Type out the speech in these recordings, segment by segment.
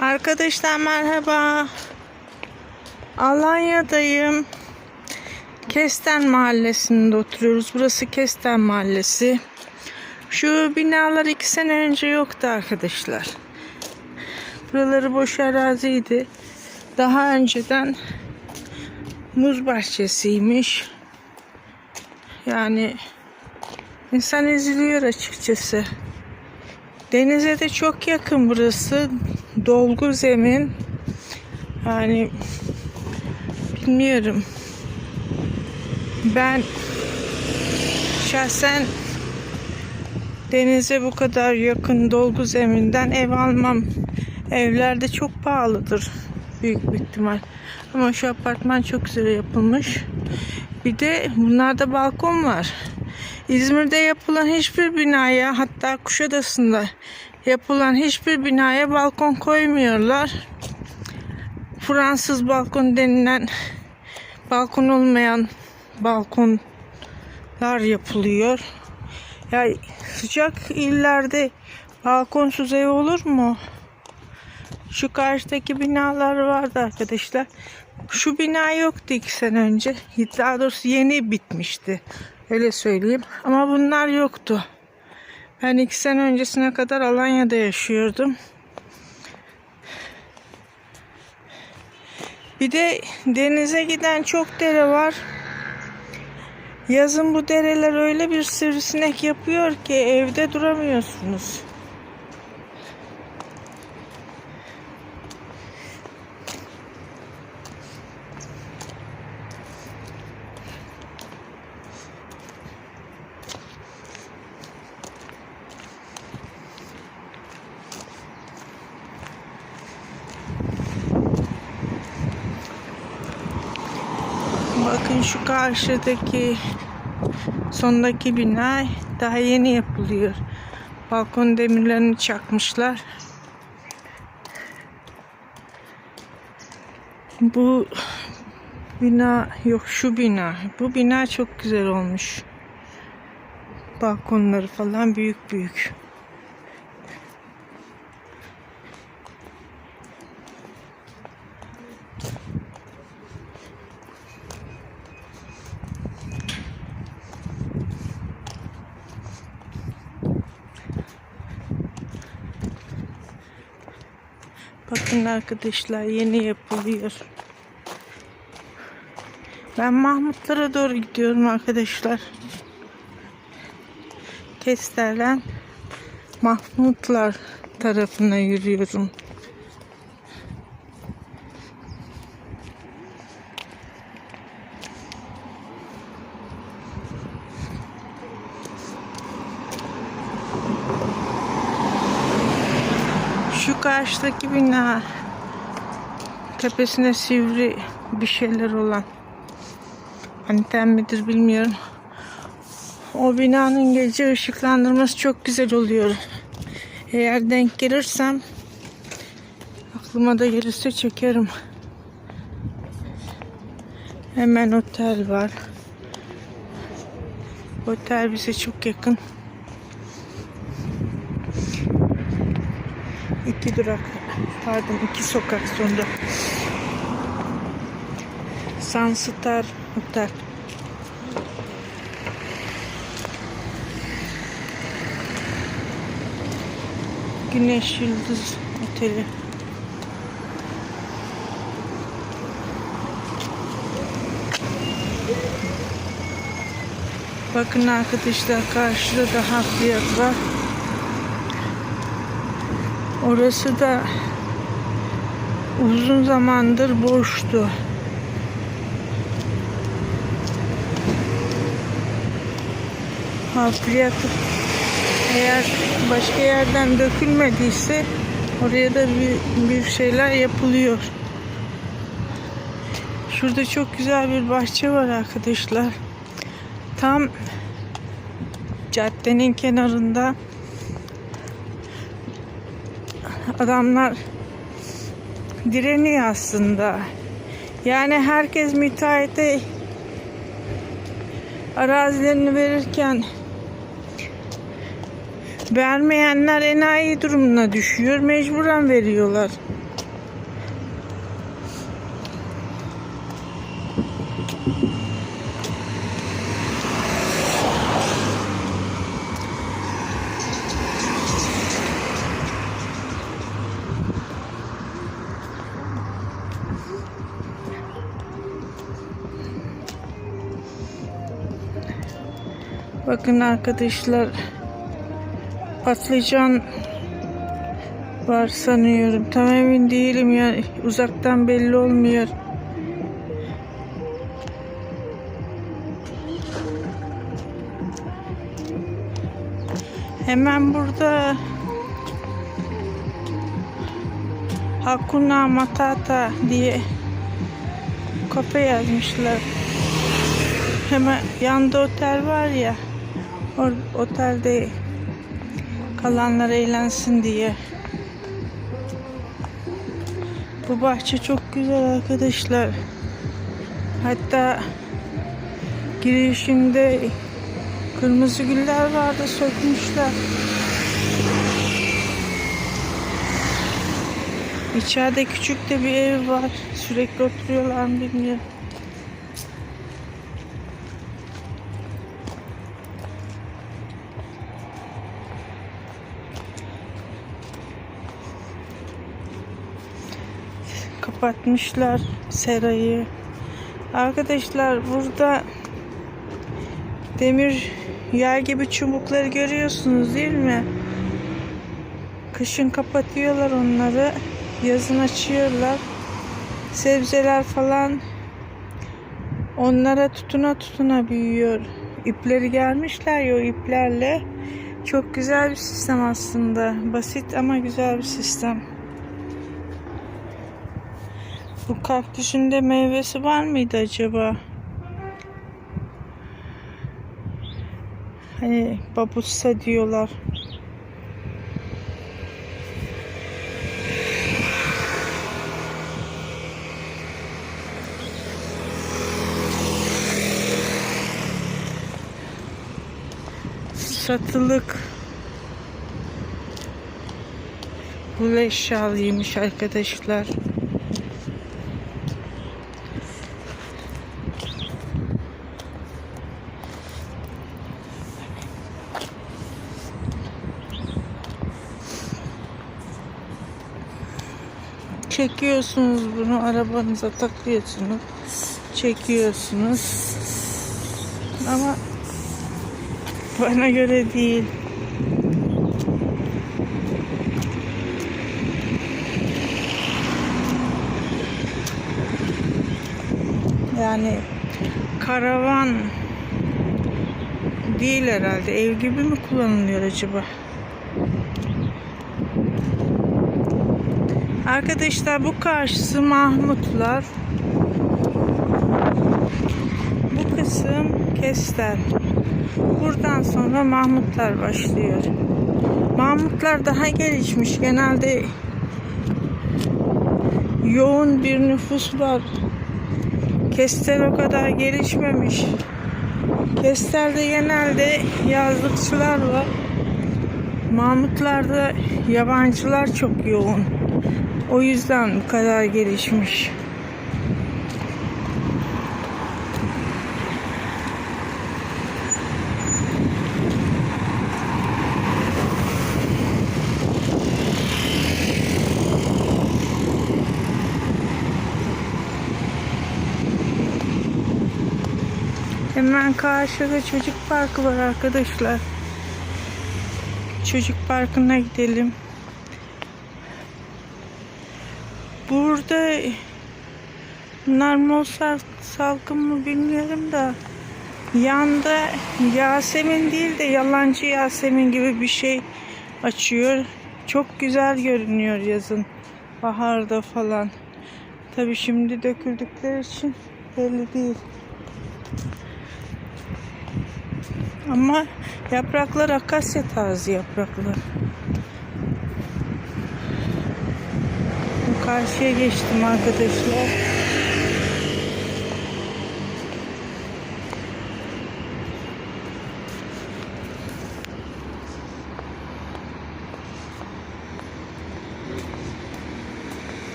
Arkadaşlar merhaba. Alanya'dayım. Kesten Mahallesi'nde oturuyoruz. Burası Kesten Mahallesi. Şu binalar iki sene önce yoktu arkadaşlar. Buraları boş araziydi. Daha önceden muz bahçesiymiş. Yani insan üzülüyor açıkçası. Denize de çok yakın burası. Dolgu zemin. Yani bilmiyorum. Ben şahsen denize bu kadar yakın dolgu zeminden ev almam. Evlerde çok pahalıdır büyük bir ihtimal. Ama şu apartman çok güzel yapılmış. Bir de bunlarda balkon var. İzmir'de yapılan hiçbir binaya hatta Kuşadası'nda yapılan hiçbir binaya balkon koymuyorlar. Fransız balkon denilen balkon olmayan balkonlar yapılıyor. Ya sıcak illerde balkonsuz ev olur mu? Şu karşıdaki binalar vardı arkadaşlar. Şu bina yoktu iki sene önce. Daha doğrusu yeni bitmişti. Öyle söyleyeyim. Ama bunlar yoktu. Ben iki sene öncesine kadar Alanya'da yaşıyordum. Bir de denize giden çok dere var. Yazın bu dereler öyle bir sivrisinek yapıyor ki evde duramıyorsunuz. Bakın şu karşıdaki sondaki bina daha yeni yapılıyor. Balkon demirlerini çakmışlar. Bu bina yok şu bina. Bu bina çok güzel olmuş. Balkonları falan büyük büyük. Bakın arkadaşlar yeni yapılıyor. Ben Mahmutlara doğru gidiyorum arkadaşlar. Kesterlen Mahmutlar tarafına yürüyorum. Şu karşıdaki bina tepesine sivri bir şeyler olan anten midir bilmiyorum. O binanın gece ışıklandırması çok güzel oluyor. Eğer denk gelirsem aklıma da gelirse çekerim. Hemen otel var. Otel bize çok yakın. İki durak, pardon iki sokak sonra. Sunstar Otel. Güneş Yıldız Oteli. Bakın arkadaşlar karşıda da harfiyat var. Orası da uzun zamandır boştu. Harfiyatı eğer başka yerden dökülmediyse oraya da bir, bir şeyler yapılıyor. Şurada çok güzel bir bahçe var arkadaşlar. Tam caddenin kenarında adamlar direniyor aslında. Yani herkes müteahhite arazilerini verirken Vermeyenler enayi durumuna düşüyor. Mecburen veriyorlar. Bakın arkadaşlar patlıcan var sanıyorum. Tam emin değilim ya. Uzaktan belli olmuyor. Hemen burada Hakuna Matata diye kafe yazmışlar. Hemen yanda otel var ya. O otelde kalanlar eğlensin diye. Bu bahçe çok güzel arkadaşlar. Hatta girişinde kırmızı güller vardı sökmüşler. İçeride küçük de bir ev var. Sürekli oturuyorlar bilmiyorum. Kapatmışlar serayı. Arkadaşlar burada demir yay gibi çubukları görüyorsunuz değil mi? Kışın kapatıyorlar onları. Yazın açıyorlar. Sebzeler falan onlara tutuna tutuna büyüyor. İpleri gelmişler ya o iplerle. Çok güzel bir sistem aslında. Basit ama güzel bir sistem. Bu kaktüsün de meyvesi var mıydı acaba? Hani babussa diyorlar. Satılık. Bu eşyalıymış arkadaşlar. Çekiyorsunuz bunu arabanıza takıyorsunuz. Çekiyorsunuz. Ama bana göre değil. Yani karavan değil herhalde. Ev gibi mi kullanılıyor acaba? Arkadaşlar bu karşısı Mahmutlar. Bu kısım Kestel. Buradan sonra Mahmutlar başlıyor. Mahmutlar daha gelişmiş. Genelde yoğun bir nüfus var. Kestel o kadar gelişmemiş. Kestel'de genelde yazlıkçılar var. Mahmutlar'da yabancılar çok yoğun. O yüzden bu kadar gelişmiş. Hemen karşıda çocuk parkı var arkadaşlar. Çocuk parkına gidelim. Burada bunlar Mozart salkım mı bilmiyorum da yanda Yasemin değil de yalancı Yasemin gibi bir şey açıyor. Çok güzel görünüyor yazın. Baharda falan. Tabi şimdi döküldükleri için belli değil. Ama yapraklar akasya tarzı yapraklar. Karşıya geçtim arkadaşlar.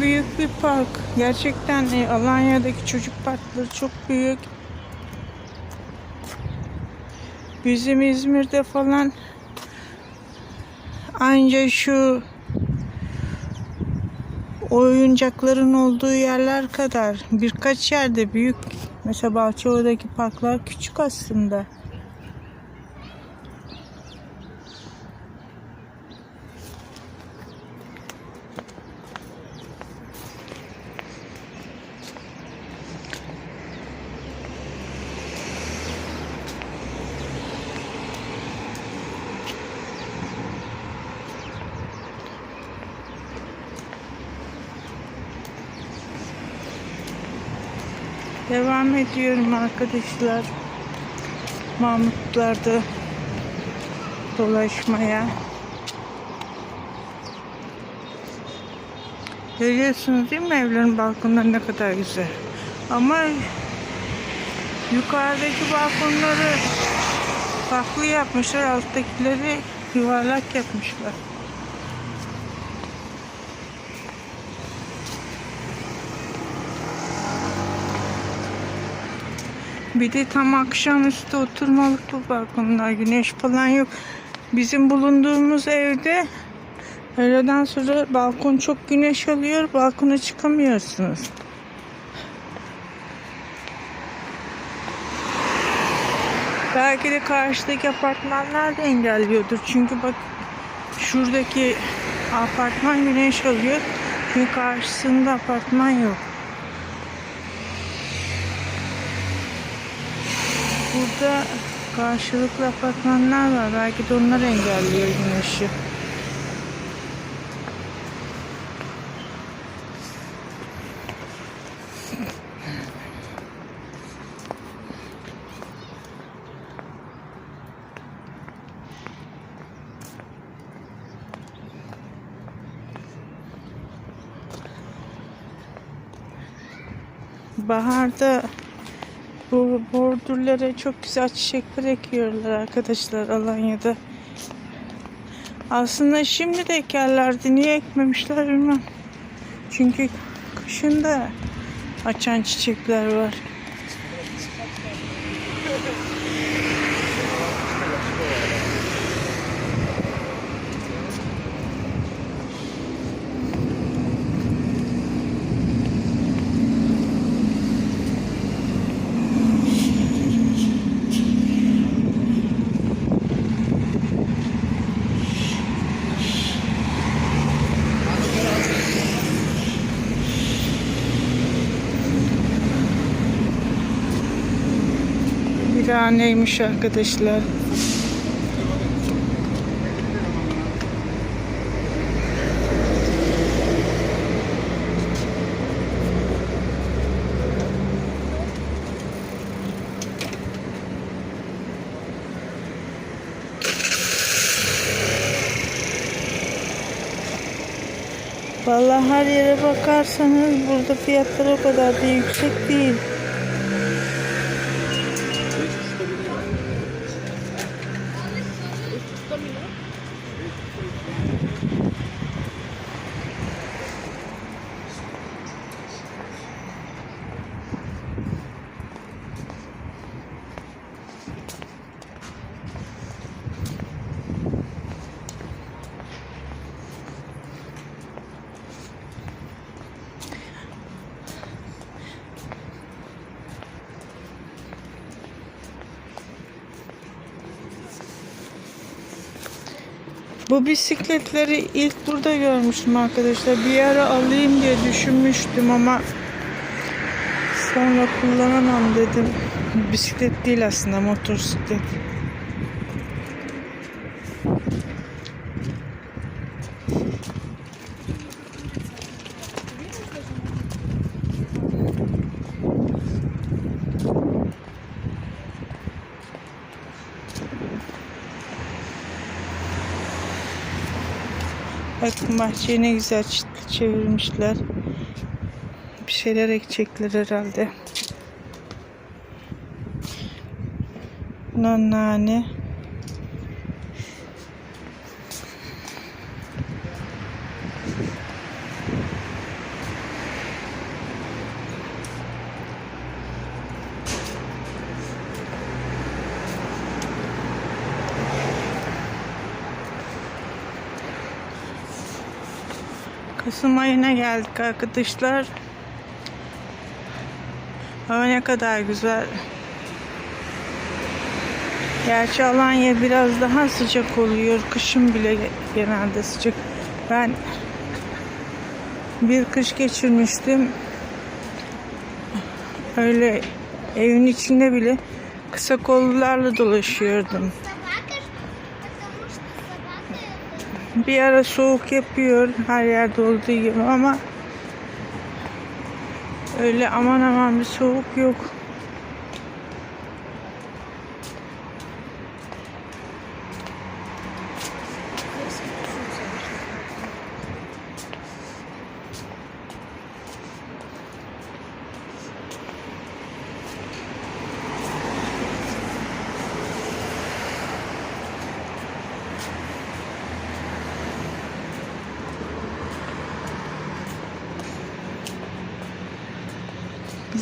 Büyük bir park. Gerçekten e, Alanya'daki çocuk parkları çok büyük. Bizim İzmir'de falan anca şu oyuncakların olduğu yerler kadar birkaç yerde büyük. Mesela Bahçeova'daki parklar küçük aslında. Devam ediyorum arkadaşlar. Mahmutlar'da dolaşmaya. Görüyorsunuz değil mi evlerin balkonları ne kadar güzel. Ama yukarıdaki balkonları farklı yapmışlar. Alttakileri yuvarlak yapmışlar. Bir de tam akşamüstü oturmalık bu balkonlar. Güneş falan yok. Bizim bulunduğumuz evde öğleden sonra balkon çok güneş alıyor. Balkona çıkamıyorsunuz. Belki de karşıdaki apartmanlar da engelliyordur. Çünkü bak şuradaki apartman güneş alıyor. Çünkü karşısında apartman yok. Burada karşılıklı apartmanlar var. Belki de onlar engelliyor güneşi. Baharda bu bordürlere çok güzel çiçekler ekiyorlar arkadaşlar Alanya'da. Aslında şimdi de ekerlerdi. Niye ekmemişler bilmem. Çünkü kışın da açan çiçekler var. Bir aneymiş arkadaşlar. Vallahi her yere bakarsanız burada fiyatlar o kadar da yüksek değil. Bu bisikletleri ilk burada görmüştüm arkadaşlar. Bir ara alayım diye düşünmüştüm ama sonra kullanamam dedim. Bisiklet değil aslında motosiklet. Bakın bahçeyi ne güzel çevirmişler. Bir şeyler ekecekler herhalde. Bunlar nane. Kasım ayına geldik arkadaşlar. Hava ne kadar güzel. Gerçi Alanya biraz daha sıcak oluyor. Kışın bile genelde sıcak. Ben bir kış geçirmiştim. Öyle evin içinde bile kısa kollularla dolaşıyordum. Bir ara soğuk yapıyor her yerde olduğu gibi ama öyle aman aman bir soğuk yok.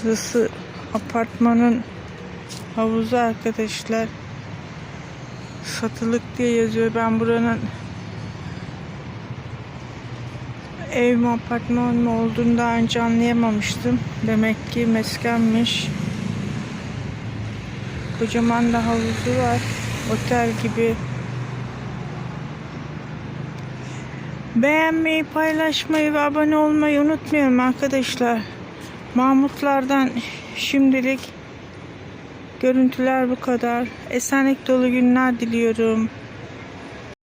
Burası apartmanın havuzu arkadaşlar. Satılık diye yazıyor. Ben buranın ev mi apartman mı olduğunu daha önce anlayamamıştım. Demek ki meskenmiş. Kocaman da havuzu var. Otel gibi. Beğenmeyi, paylaşmayı ve abone olmayı unutmayalım arkadaşlar. Mahmutlardan şimdilik görüntüler bu kadar. Esenlik dolu günler diliyorum.